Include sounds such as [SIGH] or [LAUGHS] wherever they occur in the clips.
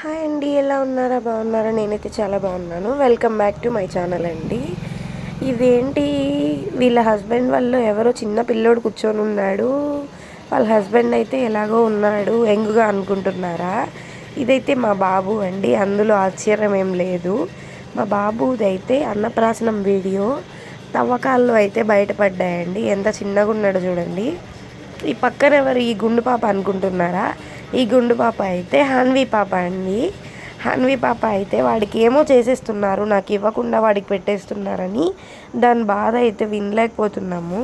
Hi అండి ఎలా ఉన్నారా? బాగున్నారా? నేనైతే చాలా బాగున్నాను. Welcome back to my channel అండి. ఇదేంటి? వీళ్ళ హస్బెండ్ వాళ్ళు ఎవరో చిన్న పిల్లోడు కూర్చొని ఉన్నాడు. వాళ్ళ హస్బెండ్ అయితే ఎలాగో ఉన్నాడు ఎంగుగా అనుకుంటున్నారా? ఇదైతే మా బాబు అండి అందులో ఆశ్చర్యం ఏం లేదు. మా బాబుది అయితే అన్నప్రాసనం వీడియో తవ్వకాల్లో అయితే బయటపడ్డాయండి. ఎంత చిన్నగా ఉన్నాడో చూడండి. ఈ పక్కన ఎవరు ఈ గుండు పాప అనుకుంటున్నారా? ఈ గుండు పాప అయితే హాన్వి పాప అండి. హాన్వి పాప అయితే వాడికి ఏమో చేసేస్తున్నారు నాకు ఇవ్వకుండా వాడికి పెట్టేస్తున్నారని దాని బాధ అయితే వినలేకపోతున్నాము.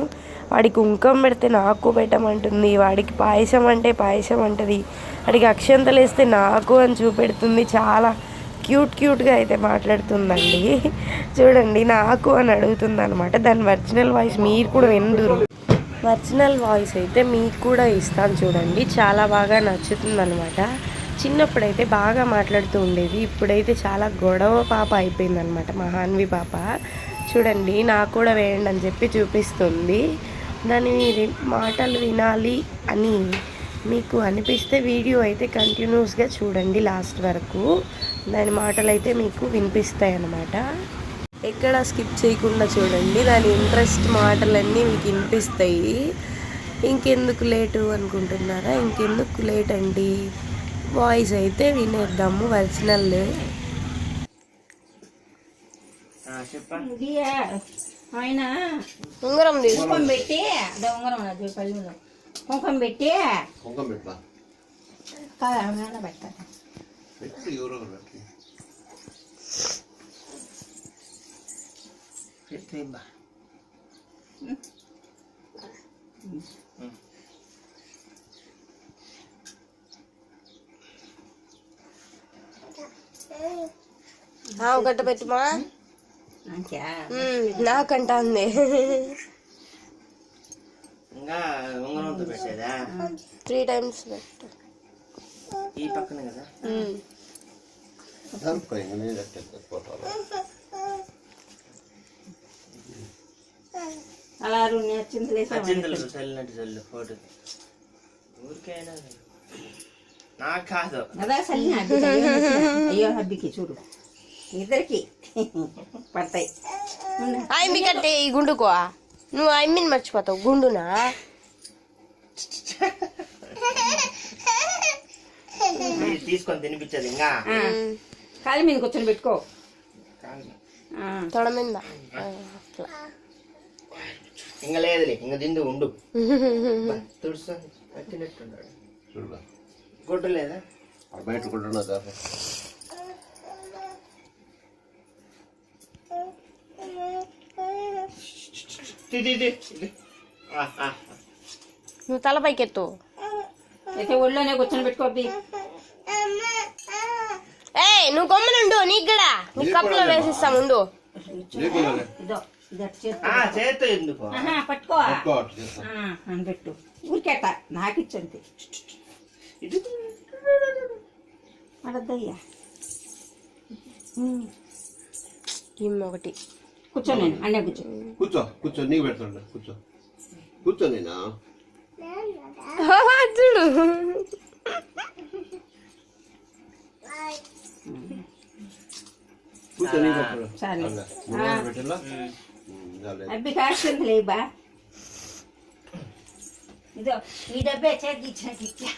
వాడికి కుంకం పెడితే నాకు పెట్టమంటుంది వాడికి పాయసం అంటే పాయసం అంటది. వాడికి అక్షంతలు వేస్తే నాకు అని చూపెడుతుంది చాలా క్యూట్ క్యూట్గా అయితే మాట్లాడుతుందండి. చూడండి నాకు అని అడుగుతుంది అనమాట దాని ఒరిజినల్ వాయిస్ మీరు కూడా విందురు. ఒరిజినల్ వాయిస్ అయితే మీకు కూడా ఇస్తాను చూడండి. చాలా బాగా నచ్చుతుంది అనమాట చిన్నప్పుడైతే బాగా మాట్లాడుతూ ఉండేది. ఇప్పుడైతే చాలా గొడవ పాప అయిపోయింది అనమాట పాప. చూడండి నాకు కూడా వేయండి అని చెప్పి చూపిస్తుంది. దాని మాటలు వినాలి అని మీకు అనిపిస్తే వీడియో అయితే కంటిన్యూస్గా చూడండి లాస్ట్ వరకు. దాని మాటలు అయితే మీకు వినిపిస్తాయి అన్నమాట ఎక్కడ స్కిప్ చేయకుండా చూడండి. దాని ఇంట్రెస్ట్ మాటలన్నీ మీకు వినిపిస్తాయి. ఇంకెందుకు లేటు అనుకుంటున్నారా? ఇంకెందుకు లేట్ అండి? వాయిస్ అయితే వినేద్దాము ఒరిజినల్ ఆయన ఉంగరం కుంకుమ పెట్టి అదే ఉంగరం కుంకుమ పెట్టి కుంకం పెట్టా. ఒకరు పెట్టి గట్ట పెట్టుమా? నాకంట అంది ఇంకా ఉంగరంతో పెట్టేదా? త్రీ టైమ్స్ పెట్టు. ఈ పక్కన కదా? అలా రెండు చింతలు అచ్చింతలు చల్లినట్టు చల్లు ఫోటో ఊరికైనా? నాకు కాదు. అదా సల్లిన అయ్యో హబ్బికి చూడు. ఇద్దరికి పడతాయి. ఆయమ్మి కట్టే ఈ గుండుకో. నువ్వు ఆయమ్మిని మర్చిపోతావు. గుండునా? తీసుకొని తినిపించదు ఇంకా. కాలు మీద కూర్చొని పెట్టుకో. తొడ మీద ఇంకా లేదులే ఇంకా తిందు ఉండు. [LAUGHS] తుడుసు పట్టినట్టున్నాడు. చూడరా. గుడ్డు లేదా బయట. నువ్వు తల పైకెత్తు. అయితే ఒళ్ళోనే కూర్చొని పెట్టుకో అబ్బి ఏయ్ నువ్వు కొమ్మనుండు నీకు కూడా. నీ కప్పులో వేసిస్తాం ఉండు. ఇదో. చేత్తో. ఎందుకు? పట్టుకో. అని పెట్టు. ఊరికేట నాకిచ్చంతే. అడద్దయ్యా. ఒకటి. కూర్చో నేను అన్నే కూర్చో. కూర్చో కూర్చో నీకు పెడతాడు కూర్చో. కూర్చో నేనా? చూడు. కూర్చో నీకు. అలా. నువ్వు పెట్టాలా చాలే. అబ్బి కాస్తుంది లేబా ఇదో ఈ డబ్బే చేతి ఇచ్చాకి ఇచ్చా.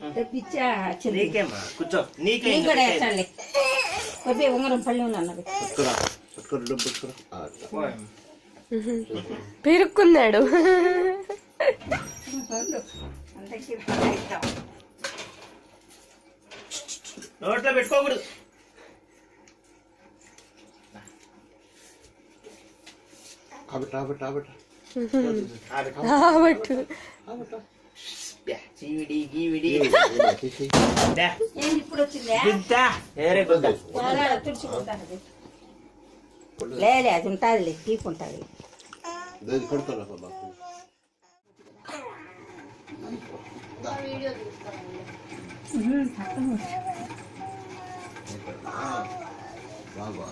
డబ్బిచ్చా చెల్లి నీకేమా? కూర్చో. నీకే నీకు ఇంకా కూడా. వేస్తానులే ఉంగరం పళ్ళు. పోయ్. పిరుక్కున్నాడు. నోట్లో పెట్టుకోకూడదు. ఆబెట్ట ఆబెట్ట ఆబెట్ట ఆడ కాబట్టి డా, చీవిడి గీవిడి తీసి డా, ఏంది ఇప్పుడు వచ్చిందే గుద్ద. వేరే గుద్ద తుడుచుకుంటాను లేలే అది ఉంటుందిలే తీకుంటుంది దాన్ని కొడుతున్నా బాబా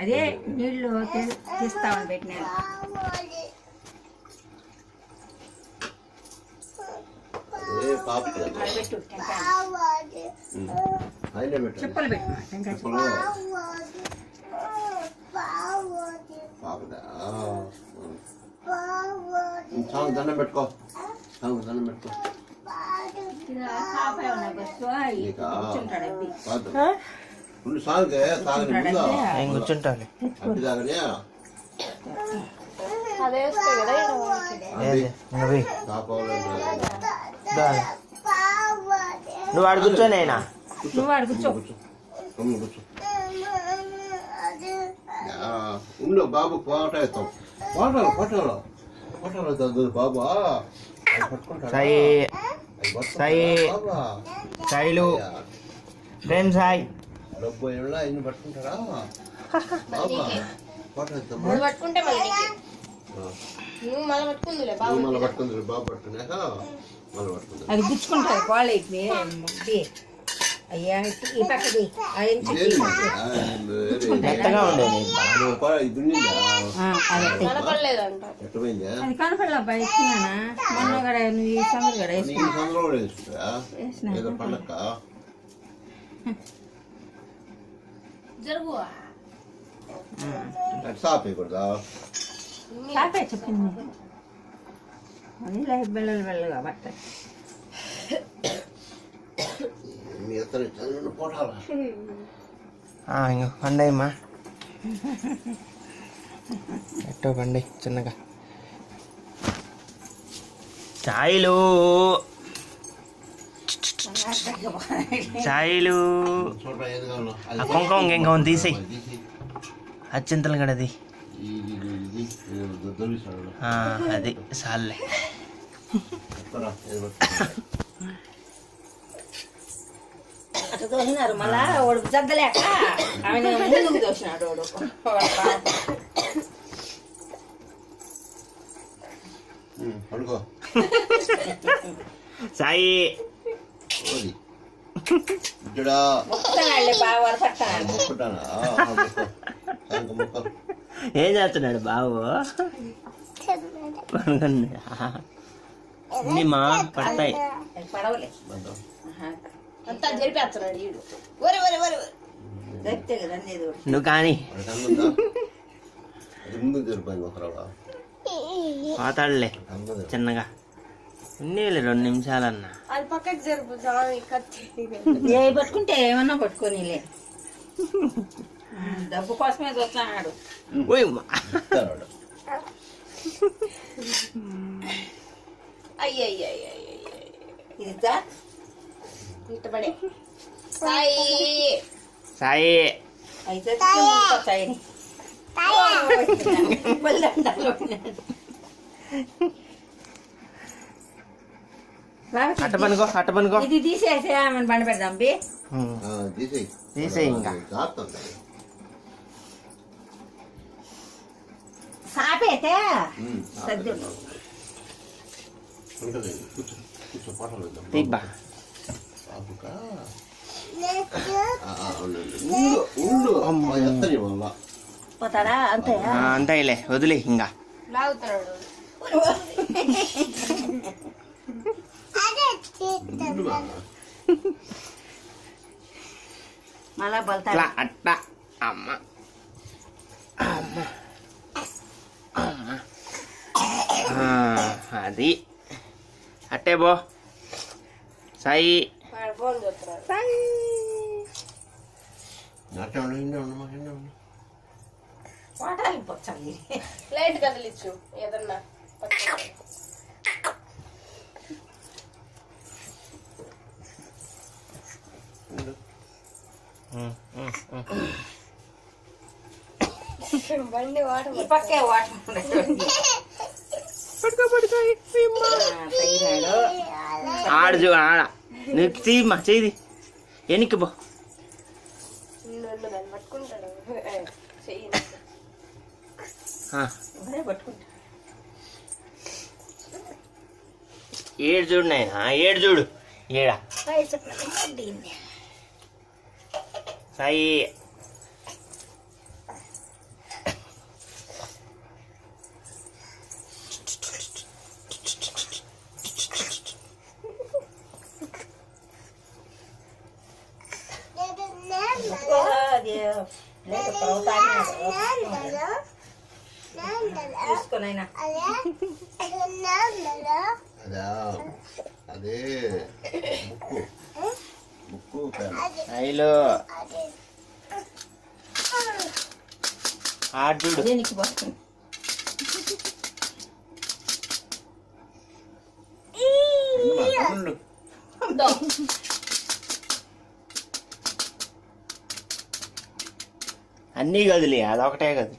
అదే నీళ్ళు తీ- తీస్తామని పెట్టినాను ఏ పాప అది పెట్టు టెంకాయ. ఆయన పెట్టండి చెప్పలు పెట్టు. పాపదా దండం పెట్టుకో. చాలు దండం పెట్టుకో రెండు సార్లు తాగని ముందు కూర్చుంటాను అట్టి తాగని అదే. నువ్వు ఆడు కూర్చోనేనా నువ్వు వాడు కూర్చో. ఉండు బాబు కోటలు కోటలు కోటలు తగ్గు బాబా? సాయి సాయి. సాయిలు. ప్రేమ్ సాయి? అది గుచ్చుకుంటాడు కాలేకి ముగ్గి అయ్యా ఈ పక్కది అది ఇదేంటి? ఆ, వేరే- మెత్తగా ఉండేది నువ్వు పా- ఇది ఉన్నిందా? అది. కనపడలేదంట. ఎట్ట పోయిందా అది కనపడలే అబ్బాయి ఇచ్చినానా మొన్న కూడా నువ్వు ఈ సంగతి కూడా నీ వేసుకున్నా సందులో కూడా వేసుకుంటా వేసినా. ఏదో పండక్క జరుగు. అటు సాపేయకూడదా చాపే చెప్పింది. అది లైఫ్ బెల్లలు మీ ఎత్తని చదువును పోటాలా ఇంకో పండేమ్మా ఎట్టో పండి చిన్నగా. చాయిలు చాయిలు ఆ కుంకుమ ఇంకొంచెం తీసేయ్. అచ్చింతలు కడది అది. సాల్లే ఎక్కడా ఏది పట్టుకో. అట్లా తోసినారు మళ్ళా వాడు జగ్గలేక ఆమె ముందుకు తోసినాడు వాడు. పడుకో. సాయి. [LAUGHS] ఏం చేస్తున్నాడు బాబు? మా పడతాయి. పడవలే. అంతా జరిపేస్తున్నాడు ఈడు ఒరే ఒరే ఒరే ఒరే. దక్కితే కదా అనేది నువ్వు కానీ. ముందు ఒకరావా పోతాడులే చిన్నగా. ఉండేలే రెండు నిమిషాలన్నా. అది పక్కకి జరుపు ఏ పట్టుకుంటే ఏమన్నా పట్టుకోనిలే. డబ్బు కోసమే చూస్తున్నాడు. వాడు. అయ్యయ్యయ్యయ్య ఇది దా ఇట్టబడే సాయి సాయి అయితే వచ్చాయని అట్ట పనుకో అట్ట పనుకో ఇది తీసేసి ఆమెను బండ పెడదాం బి ఉమ్. ఆ, తీసేయ్ తీసేయ్ ఇంకా. జాగ్రత్త సాపేతే ఉమ్, సర్దుడు ఉంటుంది ఆ, అంతేలే వదిలే ఇంకా. అట్ట. అమ్మ. అమ్మ. అమ్మ. ఆ, అది. అట్టే బో సాయి ఫోన్ చూస్తున్నాడు. వాటాలి పొచ్చాలి లైట్ కదిలిచ్చు ఏదన్నా. బండి వాట పక్కే వాటర్ తగినాడు ఆడు చూ ఆడ తీయమ్మా చేయి ఎనికి పట్టుకుంటా ఏడు చూడు నాయనా ఏడు చూడు. ఏడా? సాయి చూసుకోనైనా అదా ముక్కు. పేన అయిలో ఆడు దేనికి ఉండు దో. అన్నీ కదిలే అదొకటే కదు.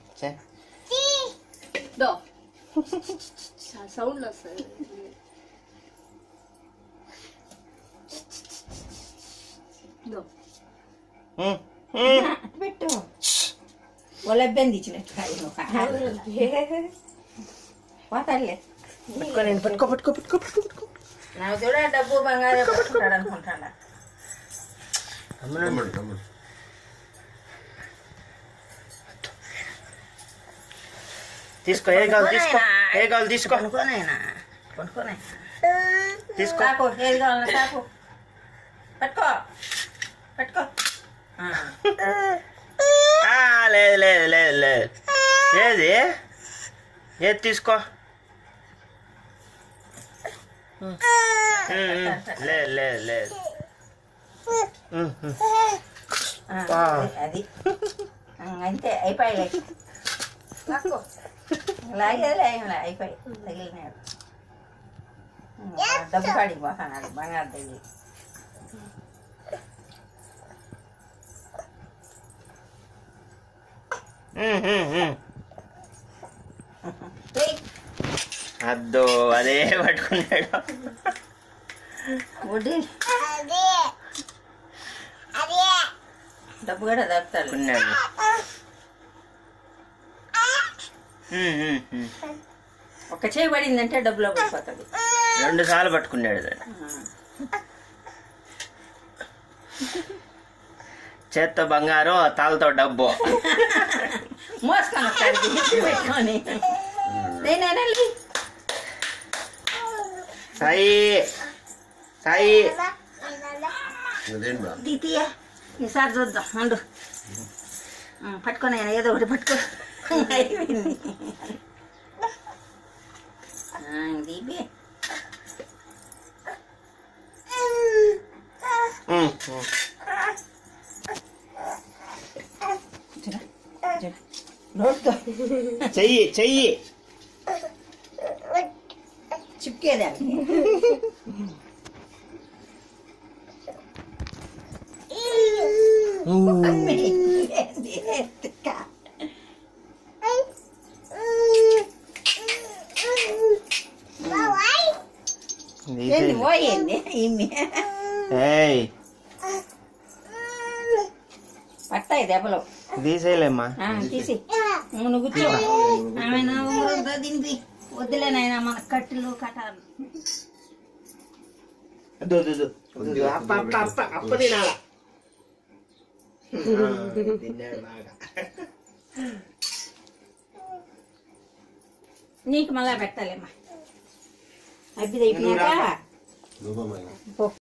సౌండ్ వస్తుంది. పెట్టు. ఒలెబ్బెంది ఇచ్చినట్టు పోతాడులే పట్టుకో పట్టుకో పట్టుకో పట్టుకో పట్టుకో నాకు చూడ డబ్బు బంగారం పట్టుకుంటాడు అనుకుంటాడా. తీసుకో ఏ కావాలి తీసుకో ఏ కావాలి తీసుకో. తీసుకో. పట్టుకో. పట్టుకో. లేదు లేదు లేదు లేదు. ఏది? ఏది తీసుకో? లేదు లేదు లేదు. అది. అంతే అయిపోయాయి. లాగేదిలే ఏమిలే అయిపోయి తగిలినాడు డబ్బు కాడికి పోతున్నాడు బంగారు తగిలి అద్దో అదే పట్టుకున్నాడు డబ్బు కూడా దొరుకుతాడు ఒక చేయి పడిందంటే డబ్బులో పడిపోతుంది. రెండు సార్లు పట్టుకున్నాడు చేత్తో బంగారం తాళ్ళతో డబ్బు. మోసుకొని వస్తాడు ఎత్తి పెట్టుకొని. నేనేనా సాయి సాయి. దీతీయ. ఈసారి చూద్దాం ఉండు. ఉం, పట్టుకొని ఆయన ఏదో ఒకటి పట్టుకో. Ang bibi. Mm. Tira. Tira. Lord. 제이, 제이. 집게 돼. 음. 음. పోయింది ఈమె ఏయ్. పట్టాయి దెబ్బలు తీసేయలేమ్మా. ఆ, తీసి. నువ్వు కూర్చో. ఆమె నా ఊరంతా దింపి వద్దులే నాయన మన కట్టెలు కట్టాలి దు, దు, దు. దు, దు. అప్ప అప్ప అప్ప అప్ప తినాల? నీకు మళ్ళా పెట్టాలేమ్మా. అబ్బిది 你说说，没有。